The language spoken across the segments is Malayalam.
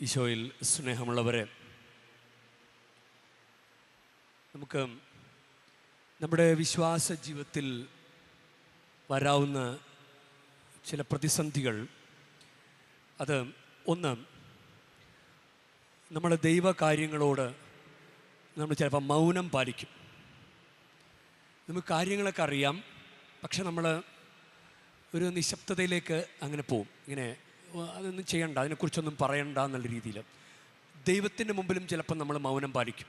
ഈശോയിൽ സ്നേഹമുള്ളവരെ നമുക്ക് നമ്മുടെ വിശ്വാസ ജീവിതത്തിൽ വരാവുന്ന ചില പ്രതിസന്ധികൾ. അത് ഒന്ന് നമ്മൾ ദൈവകാര്യങ്ങളോട് നമ്മൾ ചിലപ്പോൾ മൗനം പാലിക്കും. നമുക്ക് കാര്യങ്ങളൊക്കെ അറിയാം പക്ഷെ നമ്മൾ ഒരു നിശബ്ദതയിലേക്ക് അങ്ങനെ പോവും. ഇങ്ങനെ "ഓ, അതൊന്നും ചെയ്യണ്ട അതിനെക്കുറിച്ചൊന്നും പറയണ്ട എന്നുള്ള രീതിയിൽ ദൈവത്തിന്റെ മുമ്പിലും ചിലപ്പോൾ നമ്മൾ മൗനം പാലിക്കും.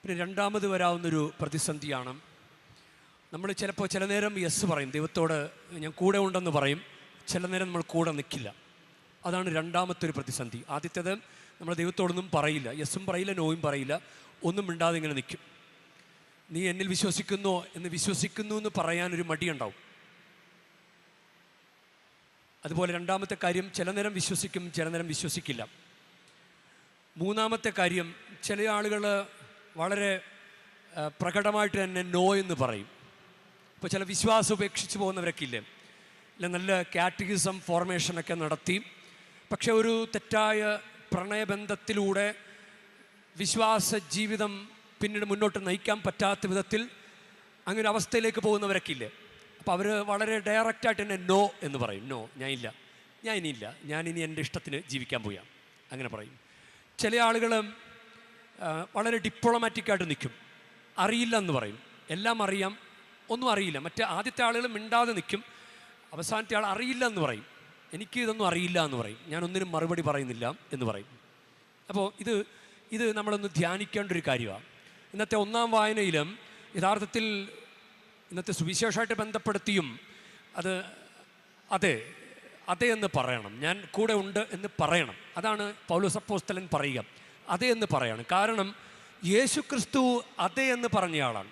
പിന്നെ രണ്ടാമത് വരാവുന്നൊരു പ്രതിസന്ധിയാണ് നമ്മൾ ചിലപ്പോൾ ചില നേരം യെസ് പറയും ദൈവത്തോട് ഞാൻ കൂടെ ഉണ്ടെന്ന് പറയും ചില നേരം നമ്മൾ കൂടെ നിൽക്കില്ല അതാണ് രണ്ടാമത്തെ ഒരു പ്രതിസന്ധി. ആദ്യത്തേത് നമ്മൾ ദൈവത്തോടൊന്നും പറയില്ല യെസ്സും പറയില്ല നോയും പറയില്ല ഒന്നും മിണ്ടാതെ ഇങ്ങനെ നിൽക്കും നീ എന്നിൽ വിശ്വസിക്കുന്നോ എന്ന് വിശ്വസിക്കുന്നു എന്ന് പറയാനൊരു മടിയുണ്ടാവും. അതുപോലെ രണ്ടാമത്തെ കാര്യം ചില നേരം വിശ്വസിക്കും ചില നേരം വിശ്വസിക്കില്ല. മൂന്നാമത്തെ കാര്യം ചില ആളുകൾ വളരെ പ്രകടമായിട്ട് തന്നെ നോ എന്ന് പറയും. ഇപ്പോൾ ചില വിശ്വാസം ഉപേക്ഷിച്ച് പോകുന്നവരൊക്കെ ഇല്ലേ? ഇല്ല നല്ല കാറ്റഗിസം ഫോർമേഷനൊക്കെ നടത്തി. പക്ഷെ ഒരു തെറ്റായ പ്രണയബന്ധത്തിലൂടെ വിശ്വാസ ജീവിതം പിന്നീട് മുന്നോട്ട് നയിക്കാൻ പറ്റാത്ത വിധത്തിൽ അങ്ങനെ അവസ്ഥയിലേക്ക് പോകുന്നവരൊക്കെ ഇല്ലേ? അപ്പോൾ അവർ വളരെ ഡയറക്റ്റായിട്ട് തന്നെ നോ എന്ന് പറയും. നോ ഞാൻ ഇല്ല. ഞാൻ ഇനിയില്ല ഇനി എന്റെ ഇഷ്ടത്തിന് ജീവിക്കാൻ പോയാം അങ്ങനെ പറയും. ചില ആളുകൾ വളരെ ഡിപ്ലോമാറ്റിക്കായിട്ട് നിൽക്കും. അറിയില്ല എന്ന് പറയും. എല്ലാം അറിയാം. ഒന്നും അറിയില്ല. മറ്റേ ആദ്യത്തെ ആളുകൾ മിണ്ടാതെ നിൽക്കും. അവസാനത്തെ ആൾ അറിയില്ല എന്ന് പറയും. എനിക്ക് ഇതൊന്നും അറിയില്ല എന്ന് പറയും. ഞാൻ ഒന്നിനും മറുപടി പറയുന്നില്ല എന്ന് പറയും. അപ്പോൾ ഇത് ഇത് നമ്മളൊന്ന് ധ്യാനിക്കേണ്ട ഒരു കാര്യമാണ് ഇന്നത്തെ ഒന്നാം വായനയിലും യഥാർത്ഥത്തിൽ ഇന്നത്തെ സുവിശേഷമായിട്ട് ബന്ധപ്പെടുത്തിയും അത് അതെ അതെ എന്ന് പറയണം. ഞാൻ കൂടെ ഉണ്ട് എന്ന് പറയണം. അതാണ് പൗലോസ് അപ്പോസ്തലൻ പറയുക. അതെ എന്ന് പറയണം. കാരണം യേശു ക്രിസ്തു അതെ എന്ന് പറഞ്ഞയാളാണ്.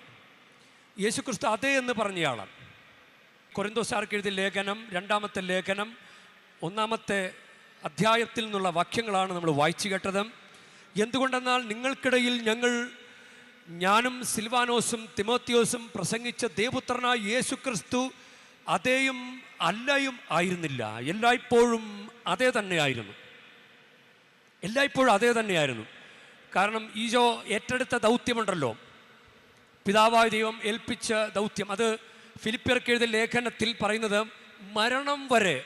യേശു ക്രിസ്തു അതെ എന്ന് പറഞ്ഞയാളാണ്. കൊരന്തോസാർക്ക് എഴുതിയ ലേഖനം രണ്ടാമത്തെ ലേഖനം ഒന്നാമത്തെ അധ്യായത്തിൽ നിന്നുള്ള വാക്യങ്ങളാണ് നമ്മൾ വായിച്ചു കേട്ടത്. എന്തുകൊണ്ടെന്നാൽ നിങ്ങൾക്കിടയിൽ ഞങ്ങൾ ഞാനും സിൽവാനോസും തിമോത്തിയോസും പ്രസംഗിച്ച ദേവപുത്രനായ യേശു ക്രിസ്തു അതേയും അല്ലയും ആയിരുന്നില്ല. എല്ലായ്പ്പോഴും അതേ തന്നെയായിരുന്നു. എല്ലായ്പ്പോഴും അതേ തന്നെയായിരുന്നു. കാരണം ഈശോ ഏറ്റെടുത്ത ദൗത്യമുണ്ടല്ലോ. പിതാവായ ദൈവം ഏൽപ്പിച്ച ദൗത്യം. അത് ഫിലിപ്പിയർക്ക് എഴുതിയ ലേഖനത്തിൽ പറയുന്നത് മരണം വരെ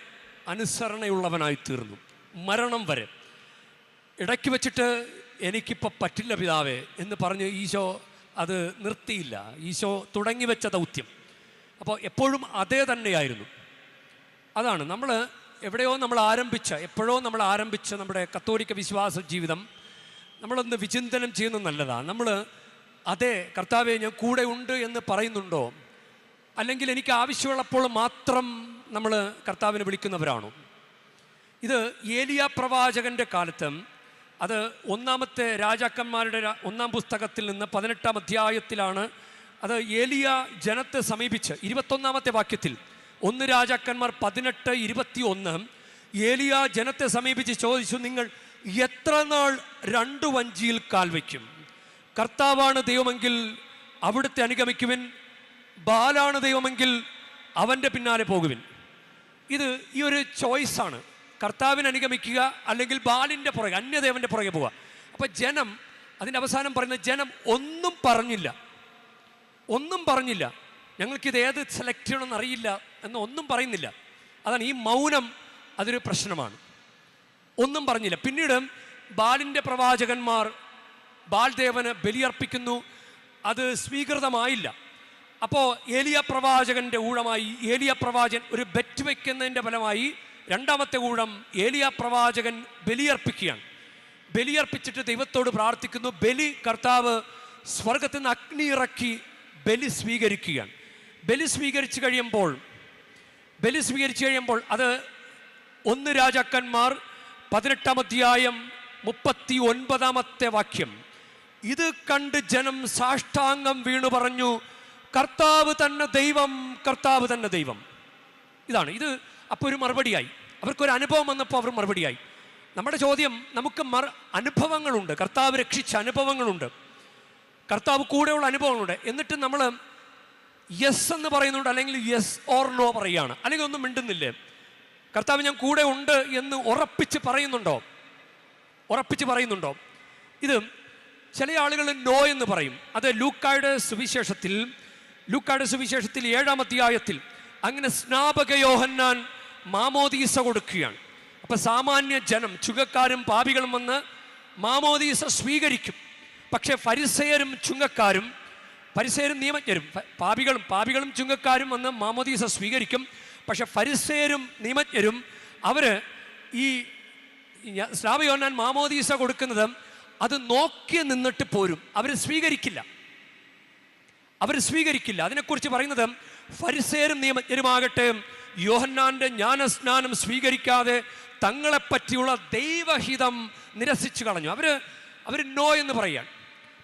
അനുസരണയുള്ളവനായി തീർന്നു. മരണം വരെ. ഇടയ്ക്ക് വെച്ചിട്ട് എനിക്കിപ്പോൾ പറ്റില്ല പിതാവേ എന്ന് പറഞ്ഞ് ഈശോ അത് നിർത്തിയില്ല. ഈശോ തുടങ്ങി വെച്ച ദൗത്യം. അപ്പോൾ എപ്പോഴും അതേ തന്നെയായിരുന്നു. അതാണ് നമ്മൾ എവിടെയോ നമ്മൾ ആരംഭിച്ച എപ്പോഴോ നമ്മൾ ആരംഭിച്ച നമ്മുടെ കത്തോലിക്ക വിശ്വാസ ജീവിതം നമ്മളൊന്ന് വിചിന്തനം ചെയ്യുന്നത് നല്ലതാണ്. നമ്മൾ അതേ കർത്താവെ ഞാൻ കൂടെ ഉണ്ട് എന്ന് പറയുന്നുണ്ടോ? അല്ലെങ്കിൽ എനിക്ക് ആവശ്യമുള്ളപ്പോൾ മാത്രം നമ്മൾ കർത്താവിനെ വിളിക്കുന്നവരാണോ? ഇത് ഏലിയ പ്രവാചകന്റെ കാലത്ത് അത് ഒന്നാമത്തെ രാജാക്കന്മാരുടെ ഒന്നാം പുസ്തകത്തിൽ നിന്ന് പതിനെട്ടാം അധ്യായത്തിലാണ് അത് ഏലിയ ജനത്തെ സമീപിച്ച് ഇരുപത്തൊന്നാമത്തെ വാക്യത്തിൽ ഒന്ന് രാജാക്കന്മാർ പതിനെട്ട് ഇരുപത്തി ഒന്ന് ഏലിയ ജനത്തെ സമീപിച്ച് ചോദിച്ചു നിങ്ങൾ എത്ര നാൾ രണ്ടു വഞ്ചിയിൽ കാൽ വയ്ക്കും? കർത്താവാണ് ദൈവമെങ്കിൽ അവിടുത്തെ അനുഗമിക്കുവിൻ ബാലാണ് ദൈവമെങ്കിൽ അവന്റെ പിന്നാലെ പോകുവിൻ. ഇത് ഈ ഒരു ചോയ്സാണ്. കർത്താവിനെ അനുഗമിക്കുക അല്ലെങ്കിൽ ബാലിന്റെ പുറകെ അന്യദേവന്റെ പുറകെ പോവുക. അപ്പോൾ ജനം അതിന്റെ അവസാനം പറയുന്ന ജനം ഒന്നും പറഞ്ഞില്ല. ഒന്നും പറഞ്ഞില്ല. ഞങ്ങൾക്കിത് ഏത് സെലക്ട് ചെയ്യണമെന്ന് അറിയില്ല എന്ന് ഒന്നും പറയുന്നില്ല. അതാണ് ഈ മൗനം അതൊരു പ്രശ്നമാണ്. ഒന്നും പറഞ്ഞില്ല. പിന്നീട് ബാലിന്റെ പ്രവാചകന്മാർ ബാൽദേവന് ബലിയർപ്പിക്കുന്നു. അത് സ്വീകൃതമായില്ല. അപ്പോൾ ഏലിയ പ്രവാചകന്റെ ഊഴമായി ഏലിയ പ്രവാചകൻ ഒരു ബെറ്റ് വയ്ക്കുന്നതിന്റെ ഫലമായി രണ്ടാമത്തെ ഊഴം ഏലിയ പ്രവാചകൻ ബലിയർപ്പിക്കുകയാണ്. ബലിയർപ്പിച്ചിട്ട് ദൈവത്തോട് പ്രാർത്ഥിക്കുന്നു. ബലി കർത്താവ് സ്വർഗത്തിൽ നിന്ന് അഗ്നി ഇറക്കി ബലി സ്വീകരിക്കുകയാണ്. ബലി സ്വീകരിച്ചു കഴിയുമ്പോൾ ബലി സ്വീകരിച്ചു കഴിയുമ്പോൾ അത് ഒന്ന് രാജാക്കന്മാർ പതിനെട്ടാം അധ്യായം മുപ്പത്തി ഒൻപതാമത്തെ വാക്യം. ഇത് കണ്ട് ജനം സാഷ്ടാംഗം വീണു പറഞ്ഞു കർത്താവ് തന്നെ ദൈവം കർത്താവ് തന്നെ ദൈവം. ഇതാണ്. ഇത് അപ്പോൾ ഒരു മറുപടിയായി. അവർക്കൊരു അനുഭവം വന്നപ്പോൾ അവർ മറുപടിയായി. നമ്മുടെ ചോദ്യം നമുക്ക് മറ അനുഭവങ്ങളുണ്ട്. കർത്താവ് രക്ഷിച്ച അനുഭവങ്ങളുണ്ട്. കർത്താവ് കൂടെയുള്ള അനുഭവങ്ങളുണ്ട്. എന്നിട്ട് നമ്മൾ യെസ് എന്ന് പറയുന്നുണ്ട് അല്ലെങ്കിൽ യെസ് ഓർ നോ പറയുകയാണ്. അല്ലെങ്കിൽ ഒന്നും മിണ്ടുന്നില്ലേ? കർത്താവ് ഞാൻ കൂടെ ഉണ്ട് എന്ന് ഉറപ്പിച്ച് പറയുന്നുണ്ടോ? ഉറപ്പിച്ച് പറയുന്നുണ്ടോ? ഇത് ചില ആളുകൾ നോ എന്ന് പറയും. അത് ലൂക്കായുടെ സുവിശേഷത്തിൽ ലൂക്കായുടെ സുവിശേഷത്തിൽ ഏഴാം അധ്യായത്തിൽ. അങ്ങനെ സ്നാപക യോഹന്നാൻ മാമോദീസ കൊടുക്കുകയാണ്. അപ്പൊ സാമാന്യ ജനം ചുങ്കക്കാരും പാപികളും വന്ന് മാമോദീസ സ്വീകരിക്കും. പക്ഷെ ഫരിസയരും ചുങ്കക്കാരും ഫരിസയരും നിയമജ്ഞരും പാപികളും പാപികളും ചുങ്കക്കാരും വന്ന് മാമോദീസ സ്വീകരിക്കും. പക്ഷെ ഫരിസയരും നിയമജ്ഞരും അവർ ഈ സ്ലാവയോന്നാൻ മാമോദീസ കൊടുക്കുന്നത് അത് നോക്കി നിന്നിട്ട് പോരും. അവർ സ്വീകരിക്കില്ല. അവർ സ്വീകരിക്കില്ല. അതിനെക്കുറിച്ച് പറയുന്നത് ഫരിസേരും നിയമജ്ഞരുമാകട്ടെ യോഹന്നാന്റെ ജ്ഞാനസ്നാനം സ്വീകരിക്കാതെ തങ്ങളെപ്പറ്റിയുള്ള ദൈവഹിതം നിരസിച്ചു കളഞ്ഞു. അവർ അവർ നോ എന്ന് പറയാൻ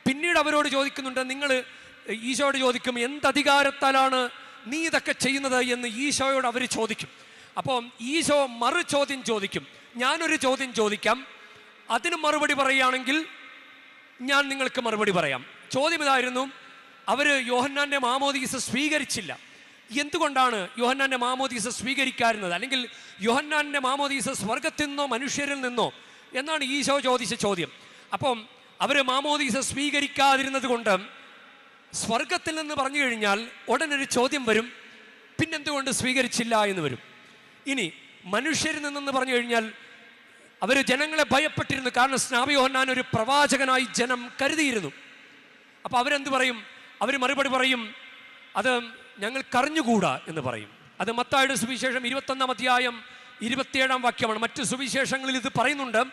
പിന്നീട് അവരോട് ചോദിക്കുന്നുണ്ട് നിങ്ങൾ ഈശോയോട് ചോദിക്കും എന്ത് അധികാരത്താലാണ് നീ ഇതൊക്കെ ചെയ്യുന്നത്? എന്ന് ഈശോയോട് അവർ ചോദിക്കും. അപ്പോൾ ഈശോ മറു ചോദ്യം ചോദിക്കും. ഞാനൊരു ചോദ്യം ചോദിക്കാം. അതിന് മറുപടി പറയുകയാണെങ്കിൽ ഞാൻ നിങ്ങൾക്ക് മറുപടി പറയാം. ചോദ്യം ഇതായിരുന്നു. അവർ യോഹന്നാന്റെ മാമോദീസ സ്വീകരിച്ചില്ല. എന്തുകൊണ്ടാണ് യോഹന്നാന്റെ മാമോദീസ സ്വീകരിക്കാറുന്നത്? അല്ലെങ്കിൽ യോഹന്നാന്റെ മാമോദീസ സ്വർഗത്തിൽ നിന്നോ മനുഷ്യരിൽ നിന്നോ? എന്നാണ് ഈശോ ചോദിച്ച ചോദ്യം. അപ്പം അവർ മാമോദീസ സ്വീകരിക്കാതിരുന്നത് കൊണ്ട് സ്വർഗത്തിൽ നിന്ന് പറഞ്ഞു കഴിഞ്ഞാൽ ഉടനൊരു ചോദ്യം വരും. പിന്നെന്തുകൊണ്ട് സ്വീകരിച്ചില്ല എന്ന് വരും. ഇനി മനുഷ്യരിൽ നിന്നെന്ന് പറഞ്ഞു കഴിഞ്ഞാൽ അവർ ജനങ്ങളെ ഭയപ്പെട്ടിരുന്നു. കാരണം സ്നാപിയോഹന്നാൻ ഒരു പ്രവാചകനായി ജനം കരുതിയിരുന്നു. അപ്പോൾ അവരെന്ത് പറയും? അവർ മറുപടി പറയും അത് ഞങ്ങൾ കറിഞ്ഞുകൂടാ എന്ന് പറയും. അത് മത്തായുടെ സുവിശേഷം ഇരുപത്തൊന്നാം അധ്യായം ഇരുപത്തിയേഴാം വാക്യമാണ്. മറ്റ് സുവിശേഷങ്ങളിൽ ഇത് പറയുന്നുണ്ട്.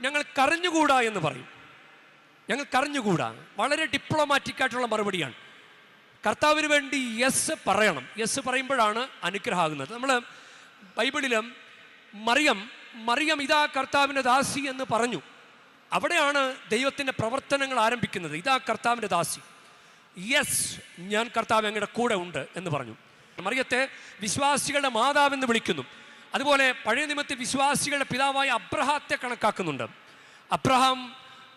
ഞങ്ങൾ കറിഞ്ഞുകൂടാ എന്ന് പറയും. ഞങ്ങൾ കറിഞ്ഞുകൂടാ വളരെ ഡിപ്ലോമാറ്റിക് ആയിട്ടുള്ള മറുപടിയാണ്. കർത്താവിന് വേണ്ടി യെസ് പറയണം. യെസ് പറയുമ്പോഴാണ് അനുഗ്രഹമാകുന്നത്. നമ്മൾ ബൈബിളിലും മറിയം മറിയം ഇതാ കർത്താവിന്റെ ദാസി എന്ന് പറഞ്ഞു. അവിടെയാണ് ദൈവത്തിന്റെ പ്രവർത്തനങ്ങൾ ആരംഭിക്കുന്നത്. ഇതാ കർത്താവിന്റെ ദാസി. യെസ് ഞാൻ കർത്താവ് അങ്ങയുടെ കൂടെ ഉണ്ട് എന്ന് പറഞ്ഞു. മറിയത്തെ വിശ്വാസികളുടെ മാതാവെന്ന് വിളിക്കുന്നു. അതുപോലെ പഴയ നിയമത്തിൽ വിശ്വാസികളുടെ പിതാവായ അബ്രഹാത്തെ കണക്കാക്കുന്നുണ്ട്. അബ്രഹാം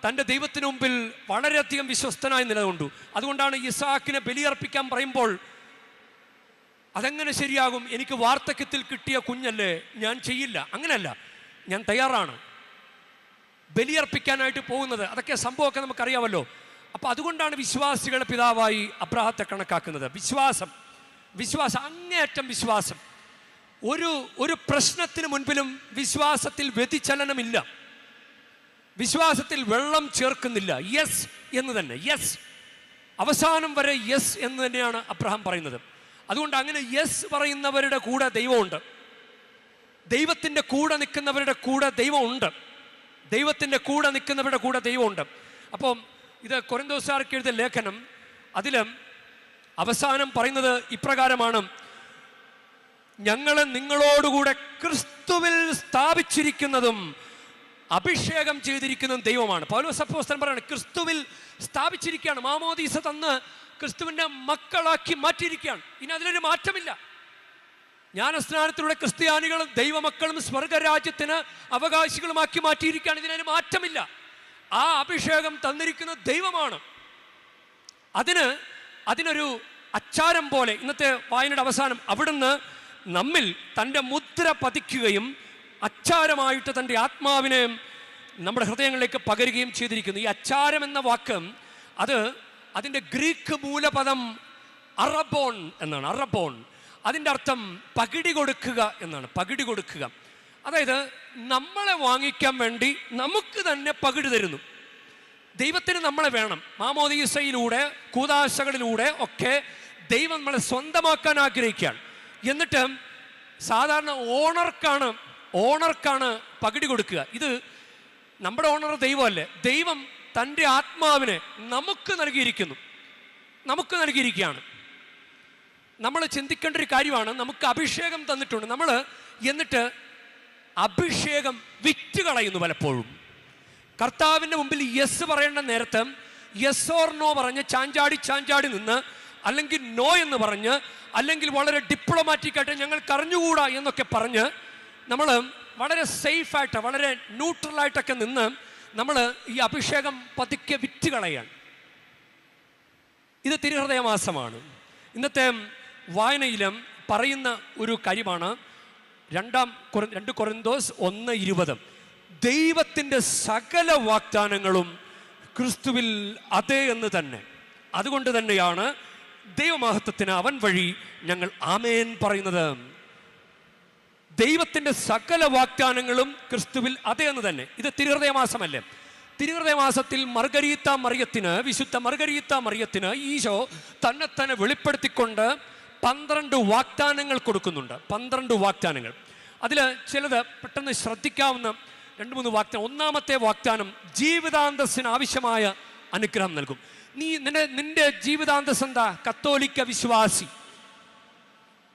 തന്റെ ദൈവത്തിന് മുമ്പിൽ വളരെയധികം വിശ്വസ്തനായി നിലകൊണ്ടു. അതുകൊണ്ടാണ് ഇസാക്കിനെ ബലിയർപ്പിക്കാൻ പറയുമ്പോൾ അതെങ്ങനെ ശരിയാകും? എനിക്ക് വാർദ്ധക്യത്തിൽ കിട്ടിയ കുഞ്ഞല്ലേ? ഞാൻ ചെയ്യില്ല. അങ്ങനെയല്ല. ഞാൻ തയ്യാറാണ്. ബലിയർപ്പിക്കാനായിട്ട് പോകുന്നത്. അതൊക്കെ സംഭവമൊക്കെ നമുക്കറിയാമല്ലോ. അപ്പോൾ അതുകൊണ്ടാണ് വിശ്വാസികളുടെ പിതാവായി അബ്രാഹത്തെ കണക്കാക്കുന്നത്. വിശ്വാസം വിശ്വാസം അങ്ങേയറ്റം വിശ്വാസം. ഒരു ഒരു പ്രശ്നത്തിന് മുൻപിലും വിശ്വാസത്തിൽ വ്യതിചലനമില്ല. വിശ്വാസത്തിൽ വെള്ളം ചേർക്കുന്നില്ല. യെസ് എന്ന് തന്നെ യെസ് അവസാനം വരെ യെസ് എന്ന് തന്നെയാണ് അബ്രഹാം പറയുന്നത്. അതുകൊണ്ട് അങ്ങനെ യെസ് പറയുന്നവരുടെ കൂടെ ദൈവമുണ്ട്. ദൈവത്തിന്റെ കൂടെ നിൽക്കുന്നവരുടെ കൂടെ ദൈവമുണ്ട്. ദൈവത്തിന്റെ കൂടെ നിൽക്കുന്നവരുടെ കൂടെ ദൈവമുണ്ട്. അപ്പോൾ ഇത് കൊരന്തോസാർക്ക് എഴുതിയ ലേഖനം. അതിലും അവസാനം പറയുന്നത് ഇപ്രകാരമാണ്. ഞങ്ങളെ നിങ്ങളോടുകൂടെ ക്രിസ്തുവിൽ സ്ഥാപിച്ചിരിക്കുന്നതും അഭിഷേകം ചെയ്തിരിക്കുന്നതും ദൈവമാണ്. പൗലോസ് അപ്പോസ്തലൻ പറയാണ് ക്രിസ്തുവിൽ സ്ഥാപിച്ചിരിക്കുകയാണ്. മാമോദീസ തന്ന് ക്രിസ്തുവിന്റെ മക്കളാക്കി മാറ്റിയിരിക്കുകയാണ്. ഇനി അതിലൊരു മാറ്റമില്ല. ജ്ഞാനസ്നാനത്തിലൂടെ ക്രിസ്ത്യാനികളും ദൈവമക്കളും സ്വർഗരാജ്യത്തിന് അവകാശികളുമാക്കി മാറ്റിയിരിക്കുകയാണ്. ഇതിനൊരു മാറ്റമില്ല. ആ അഭിഷേകം തന്നിരിക്കുന്ന ദൈവമാണ്. അതിന് അതിനൊരു അച്ചാരം പോലെ ഇന്നത്തെ വായനയുടെ അവസാനം അവിടുന്ന് നമ്മിൽ തന്റെ മുദ്ര പതിക്കുകയും അച്ചാരമായിട്ട് തന്റെ ആത്മാവിനെ നമ്മുടെ ഹൃദയങ്ങളിലേക്ക് പകരുകയും ചെയ്തിരിക്കുന്നു. ഈ അച്ചാരം എന്ന വാക്ക് അത് അതിന്റെ ഗ്രീക്ക് മൂലപദം അറബോൺ എന്നാണ്. അറബോൺ. അതിന്റെ അർത്ഥം പകിടി കൊടുക്കുക എന്നാണ്. പകിടി കൊടുക്കുക. അതായത് നമ്മളെ വാങ്ങിക്കാൻ വേണ്ടി നമുക്ക് തന്നെ പകിടി തരുന്നു. ദൈവത്തിന് നമ്മളെ വേണം. മാമോദീസയിലൂടെ കൂതാശകളിലൂടെ ഒക്കെ ദൈവം നമ്മളെ സ്വന്തമാക്കാൻ ആഗ്രഹിക്കുകയാണ്. എന്നിട്ട് സാധാരണ ഓണർക്കാണ് ഓണർക്കാണ് പകിടി കൊടുക്കുക. ഇത് നമ്മുടെ ഓണർ ദൈവമല്ലേ? ദൈവം തന്റെ ആത്മാവിനെ നമുക്ക് നൽകിയിരിക്കുന്നു. നമുക്ക് നൽകിയിരിക്കുകയാണ്. നമ്മൾ ചിന്തിക്കേണ്ട ഒരു കാര്യമാണ് നമുക്ക് അഭിഷേകം തന്നിട്ടുണ്ട്. നമ്മൾ എന്നിട്ട് അഭിഷേകം വിറ്റ് കളയുന്നു പലപ്പോഴും. കർത്താവിന്റെ മുമ്പിൽ യെസ് പറയേണ്ട നേരത്ത് യെസ് ഓർ നോ പറഞ്ഞ് ചാഞ്ചാടി ചാഞ്ചാടി നിന്ന് അല്ലെങ്കിൽ നോ എന്ന് പറഞ്ഞ് അല്ലെങ്കിൽ വളരെ ഡിപ്ലോമാറ്റിക് ആയിട്ട് ഞങ്ങൾ കറിഞ്ഞുകൂടാ എന്നൊക്കെ പറഞ്ഞ് നമ്മൾ വളരെ സേഫായിട്ട് വളരെ ന്യൂട്രലായിട്ടൊക്കെ നിന്ന് നമ്മൾ ഈ അഭിഷേകം പതുക്കെ വിറ്റ് കളയാണ് ഇത് തിരുഹൃദയമാസമാണ്. ഇന്നത്തെ വായനയിലും പറയുന്ന ഒരു കാര്യമാണ് രണ്ടാം രണ്ട് കൊറിന്തോസ് ഒന്ന് ഇരുപത്. ദൈവത്തിന്റെ സകല വാഗ്ദാനങ്ങളും ക്രിസ്തുവിൽ അതേ എന്ന് തന്നെ. അതുകൊണ്ട് തന്നെയാണ് ദൈവമഹത്വത്തിന് അവൻ വഴി ഞങ്ങൾ ആമേൻ പറയുന്നത്. ദൈവത്തിന്റെ സകല വാഗ്ദാനങ്ങളും ക്രിസ്തുവിൽ അതേ എന്ന് തന്നെ. ഇത് തിരുഹൃദയ മാസമല്ലേ തിരുഹൃദയ മാസത്തിൽ മർഗരീത്ത മറിയത്തിന് വിശുദ്ധ മർഗരീത്ത മറിയത്തിന് ഈശോ തന്നെ തന്നെ വെളിപ്പെടുത്തിക്കൊണ്ട് പന്ത്രണ്ട് വാഗ്ദാനങ്ങൾ കൊടുക്കുന്നുണ്ട്. പന്ത്രണ്ട് വാഗ്ദാനങ്ങൾ. അതിൽ ചിലത് പെട്ടെന്ന് ശ്രദ്ധിക്കാവുന്ന രണ്ട് മൂന്ന് വാഗ്ദാനം. ഒന്നാമത്തെ വാഗ്ദാനം ജീവിതാന്തസ്സിന് ആവശ്യമായ അനുഗ്രഹം നൽകും. നീ നിന്റെ നിന്റെ ജീവിതാന്തസ് എന്താ? കത്തോലിക്ക വിശ്വാസി.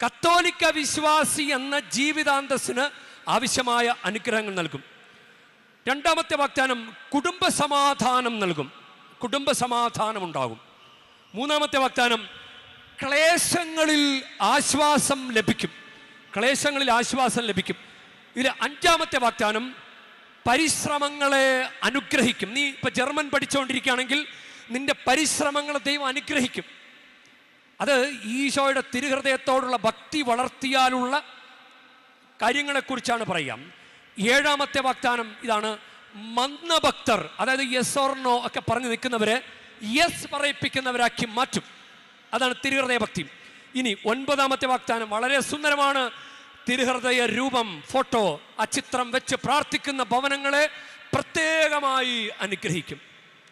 കത്തോലിക്ക വിശ്വാസി എന്ന ജീവിതാന്തസ്സിന് ആവശ്യമായ അനുഗ്രഹങ്ങൾ നൽകും. രണ്ടാമത്തെ വാഗ്ദാനം കുടുംബ സമാധാനം നൽകും. കുടുംബ സമാധാനം ഉണ്ടാകും. മൂന്നാമത്തെ വാഗ്ദാനം ക്ലേശങ്ങളിൽ ആശ്വാസം ലഭിക്കും. ക്ലേശങ്ങളിൽ ആശ്വാസം ലഭിക്കും. ഇതിൽ അഞ്ചാമത്തെ വാഗ്ദാനം. പരിശ്രമങ്ങളെ അനുഗ്രഹിക്കും. നീ ഇപ്പൊ ജർമ്മൻ പഠിച്ചുകൊണ്ടിരിക്കുകയാണെങ്കിൽ നിന്റെ പരിശ്രമങ്ങളെ ദൈവം അനുഗ്രഹിക്കും. അത് ഈശോയുടെ തിരുഹൃദയത്തോടുള്ള ഭക്തി വളർത്തിയാലുള്ള കാര്യങ്ങളെക്കുറിച്ചാണ് പറയാം. ഏഴാമത്തെ വാഗ്ദാനം ഇതാണ്. മന്ദഭക്തർ അതായത് യെസ് ഓർണോ ഒക്കെ പറഞ്ഞു നിൽക്കുന്നവരെ യെസ് പറയിപ്പിക്കുന്നവരാക്കി മാറ്റും. അതാണ് തിരുഹൃദയ ഭക്തി ഇനി ഒൻപതാമത്തെ വാഗ്ദാനം വളരെ സുന്ദരമാണ്. തിരുഹൃദയ രൂപം ഫോട്ടോ ആ ചിത്രം വെച്ച് പ്രാർത്ഥിക്കുന്ന ഭവനങ്ങളെ പ്രത്യേകമായി അനുഗ്രഹിക്കും.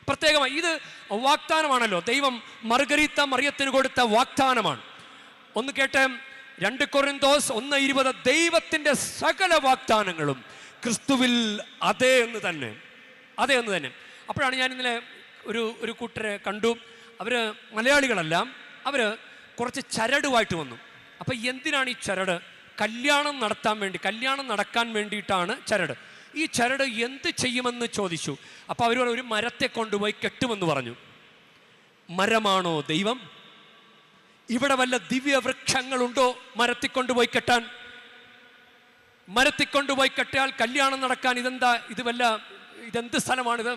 പ്രത്യേകമായി ഇത് വാഗ്ദാനമാണല്ലോ. ദൈവം മർഗരീത്ത മറിയത്തിന് കൊടുത്ത വാഗ്ദാനമാണ്. ഒന്ന് കേട്ടെ രണ്ട് കൊറിന്തോസ് ഒന്ന് ഇരുപത് ദൈവത്തിന്റെ സകല വാഗ്ദാനങ്ങളും ക്രിസ്തുവിൽ അതേ എന്ന് തന്നെ അതേ എന്ന് തന്നെ. അപ്പോഴാണ് ഞാൻ ഇന്നലെ ഒരു ഒരു കൂട്ടരെ കണ്ടു. അവർ മലയാളികളല്ല. അവർ കുറച്ച് ചരടുമായിട്ട് വന്നു. അപ്പം എന്തിനാണ് ഈ ചരട്? കല്യാണം നടത്താൻ വേണ്ടി കല്യാണം നടക്കാൻ വേണ്ടിയിട്ടാണ് ചരട്. ഈ ചരട് എന്ത് ചെയ്യുമെന്ന് ചോദിച്ചു. അപ്പോൾ അവർ ഒരു മരത്തെ കൊണ്ടുപോയി കെട്ടുമെന്ന് പറഞ്ഞു. മരമാണോ ദൈവം? ഇവിടെ വല്ല ദിവ്യവൃക്ഷങ്ങളുണ്ടോ മരത്തിൽ കൊണ്ടുപോയി കെട്ടാൻ? മരത്തിൽ കൊണ്ടുപോയി കെട്ടിയാൽ കല്യാണം നടക്കാൻ ഇതെന്താ ഇത് വല്ല ഇതെന്ത് സ്ഥലമാണിത്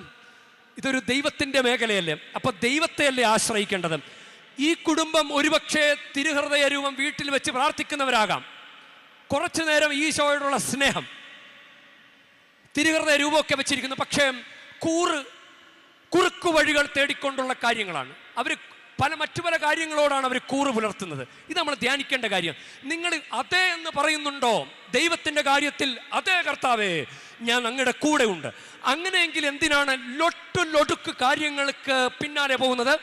ഇതൊരു ദൈവത്തിന്റെ മേഖലയല്ലേ. അപ്പോൾ ദൈവത്തെയല്ലേ ആശ്രയിക്കേണ്ടത്? ഈ കുടുംബം ഒരുപക്ഷെ തിരുഹൃദയ രൂപം വീട്ടിൽ വെച്ച് പ്രാർത്ഥിക്കുന്നവരാകാം. കുറച്ചു നേരം ഈശോയോടുള്ള സ്നേഹം. തിരുഹൃദയ രൂപമൊക്കെ വെച്ചിരിക്കുന്നു. പക്ഷേ കൂറ് കുറുക്കു വഴികൾ തേടിക്കൊണ്ടുള്ള കാര്യങ്ങളാണ്. അവർ പല മറ്റു പല കാര്യങ്ങളോടാണ് അവർ കൂറ് പുലർത്തുന്നത്. ഇത് നമ്മൾ ധ്യാനിക്കേണ്ട കാര്യം. നിങ്ങൾ അതേ എന്ന് പറയുന്നുണ്ടോ? ദൈവത്തിന്റെ കാര്യത്തിൽ അതേ കർത്താവേ ഞാൻ അങ്ങയുടെ കൂടെ ഉണ്ട് അങ്ങനെയെങ്കിൽ എന്തിനാണ് ലൊട്ടു ലൊടുക്ക് കാര്യങ്ങൾക്ക് പിന്നാലെ പോകുന്നത്?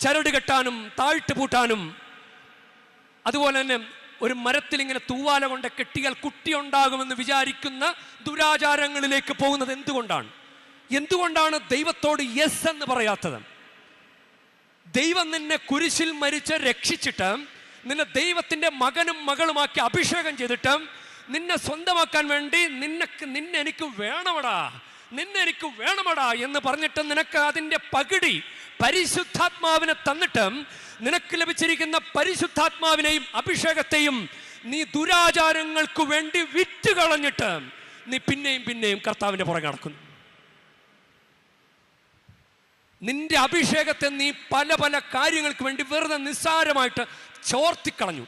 ചരട് കെട്ടാനും താഴ്ത്തു പൂട്ടാനും. അതുപോലെ തന്നെ ഒരു മരത്തിൽ ഇങ്ങനെ തൂവാല കൊണ്ട് കെട്ടിയാൽ കുട്ടി ഉണ്ടാകുമെന്ന് വിചാരിക്കുന്ന ദുരാചാരങ്ങളിലേക്ക് പോകുന്നത് എന്തുകൊണ്ടാണ്? എന്തുകൊണ്ടാണ് ദൈവത്തോട് യെസ് എന്ന് പറയാത്തത്? ദൈവം നിന്നെ കുരിശിൽ മരിച്ച് രക്ഷിച്ചിട്ട് നിന്നെ ദൈവത്തിന്റെ മകനും മകളുമാക്കി അഭിഷേകം ചെയ്തിട്ട് നിന്നെ സ്വന്തമാക്കാൻ വേണ്ടി നിന്നെ നിന്നെ എനിക്ക് വേണമടാ. നിന്നെ എനിക്ക് വേണമടാ എന്ന് പറഞ്ഞിട്ട് നിനക്ക് അതിന്റെ പകിടി പരിശുദ്ധാത്മാവിനെ തന്നിട്ട് നിനക്ക് ലഭിച്ചിരിക്കുന്ന പരിശുദ്ധാത്മാവിനെയും അഭിഷേകത്തെയും നീ ദുരാചാരങ്ങൾക്ക് വേണ്ടി വിറ്റ് കളഞ്ഞിട്ട് നീ പിന്നെയും പിന്നെയും കർത്താവിന്റെ പുറകെ നടക്കുന്നു. നിന്റെ അഭിഷേകത്തെ നീ പല പല കാര്യങ്ങൾക്ക് വേണ്ടി വെറുതെ നിസ്സാരമായിട്ട് ചോർത്തിക്കളഞ്ഞു.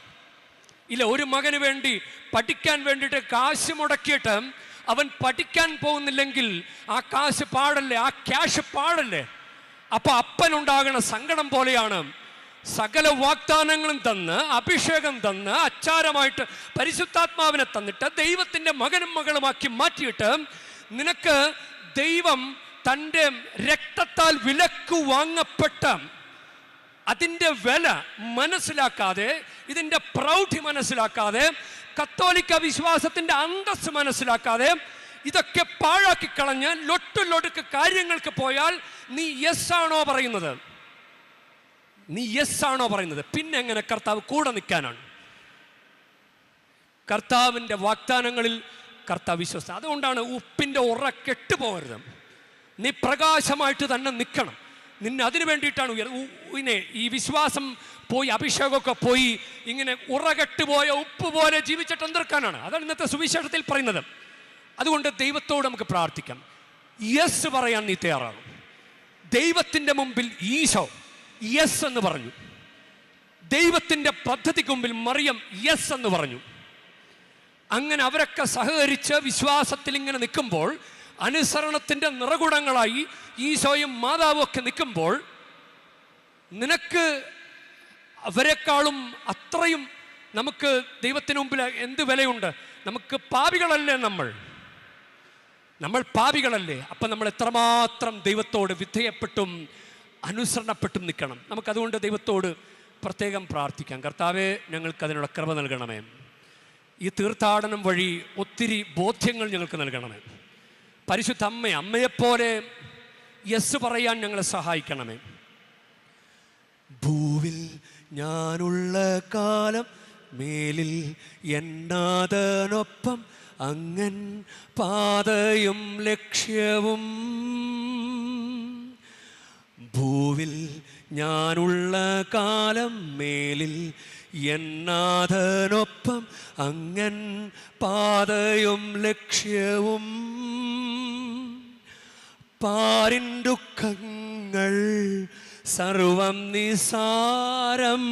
ഇല്ല ഒരു മകന് വേണ്ടി പഠിക്കാൻ വേണ്ടിയിട്ട് കാശ് മുടക്കിയിട്ട് അവൻ പഠിക്കാൻ പോകുന്നില്ലെങ്കിൽ ആ കാശ് പാടല്ലേ ആ ക്യാഷ് പാടല്ലേ? അപ്പൊ ഉണ്ടാകുന്ന സങ്കടം പോലെയാണ്. സകല വാഗ്ദാനങ്ങളും തന്ന് അഭിഷേകം തന്ന് അച്ചാരമായിട്ട് പരിശുദ്ധാത്മാവിനെ തന്നിട്ട് ദൈവത്തിന്റെ മകനും മകളുമാക്കി മാറ്റിയിട്ട് നിനക്ക് ദൈവം തന്റെ രക്തത്താൽ വിലക്ക് വാങ്ങപ്പെട്ട അതിന്റെ വില മനസ്സിലാക്കാതെ ഇതിന്റെ പ്രൗഢി മനസ്സിലാക്കാതെ കത്തോലിക്ക വിശ്വാസത്തിന്റെ അന്തസ് മനസ്സിലാക്കാതെ ഇതൊക്കെ പാഴാക്കി കളഞ്ഞ് ലൊട്ടു ലൊടുക്ക് കാര്യങ്ങൾക്ക് പോയാൽ നീ യെസ് ആണോ പറയുന്നത്? നീ യെസ് ആണോ പറയുന്നത്? പിന്നെ എങ്ങനെ കർത്താവ് കൂടെ നിൽക്കാനാണ്? കർത്താവിന്റെ വാഗ്ദാനങ്ങളിൽ കർത്താവ് വിശ്വസിച്ചത് അതുകൊണ്ടാണ് ഉപ്പിന്റെ ഉറ കെട്ടുപോകരുത്. നീ പ്രകാശമായിട്ട് തന്നെ നിൽക്കണം. നിന്നെ അതിനു വേണ്ടിയിട്ടാണ് ഉയർ ഈ വിശ്വാസം പോയി അഭിഷേകമൊക്കെ പോയി ഇങ്ങനെ ഉറകെട്ടുപോയ ഉപ്പ് പോലെ ജീവിച്ചിട്ട് എന്തെടുക്കാനാണ്? അതാണ് ഇന്നത്തെ സുവിശേഷത്തിൽ പറയുന്നത്. അതുകൊണ്ട് ദൈവത്തോട് നമുക്ക് പ്രാർത്ഥിക്കാം. യെസ് പറയാൻ നീ തയ്യാറാകും. ദൈവത്തിന്റെ മുമ്പിൽ ഈശോ യെസ് എന്ന് പറഞ്ഞു. ദൈവത്തിന്റെ പദ്ധതിക്ക് മുമ്പിൽ മറിയം യെസ് എന്ന് പറഞ്ഞു. അങ്ങനെ അവരൊക്കെ സഹകരിച്ച് വിശ്വാസത്തിൽ ഇങ്ങനെ നിൽക്കുമ്പോൾ അനുസരണത്തിന്റെ നിറകുടങ്ങളായി ഈശോയും മാതാവും ഒക്കെ നിൽക്കുമ്പോൾ നിനക്ക് അവരെക്കാളും അത്രയും നമുക്ക് ദൈവത്തിന് മുമ്പിൽ എന്ത് വിലയുണ്ട്? നമുക്ക് പാപികളല്ലേ നമ്മൾ? നമ്മൾ പാപികളല്ലേ? അപ്പം നമ്മൾ എത്രമാത്രം ദൈവത്തോട് വിധേയപ്പെട്ടും അനുസരണപ്പെട്ടും നിൽക്കണം. നമുക്കതുകൊണ്ട് ദൈവത്തോട് പ്രത്യേകം പ്രാർത്ഥിക്കാം. കർത്താവെ ഞങ്ങൾക്ക് അതിനുള്ള കൃപ നൽകണമേ. ഈ തീർത്ഥാടനം വഴി ഒത്തിരി ബോധ്യങ്ങൾ ഞങ്ങൾക്ക് നൽകണമേ. പരിശുദ്ധ അമ്മ അമ്മയെപ്പോലെ യെസ് പറയാൻ ഞങ്ങളെ സഹായിക്കണമേ. ഭൂവിൽ ഞാനുള്ള കാലം മേലിൽ എന്നാഥനൊപ്പം അങ്ങൻ പാതയും ലക്ഷ്യവും. ഭൂവിൽ ഞാനുള്ള കാലം മേലിൽ എന്നാഥനൊപ്പം അങ്ങൻ പാതയും ലക്ഷ്യവും. പാരിൻ ദുഃഖങ്ങൾ സർവം നിസാരം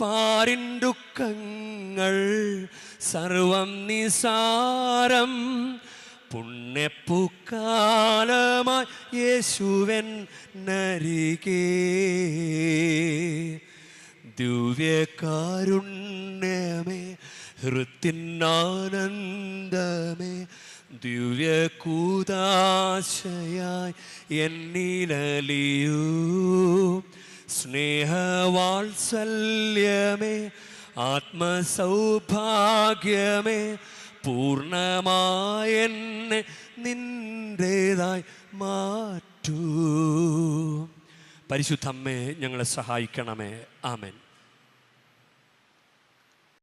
പാരിൻ ദുഃഖങ്ങൾ സർവം നിസാരം പുണ്യപ്പൂക്കാലമായി യേശുവൻ നരികേ. ദിവ്യകാരുണ്യമേ ഹൃത്തിനാനന്ദമേ ദിവ്യകൂതാശയായി എന്നിലലിയൂ. സ്നേഹവാത്സല്യമേ ആത്മസൗഭാഗ്യമേ പൂർണമായെന്നെ നിന്റേതായി മാറ്റൂ. പരിശുദ്ധമ്മേ ഞങ്ങളെ സഹായിക്കണമേ. ആമേൻ.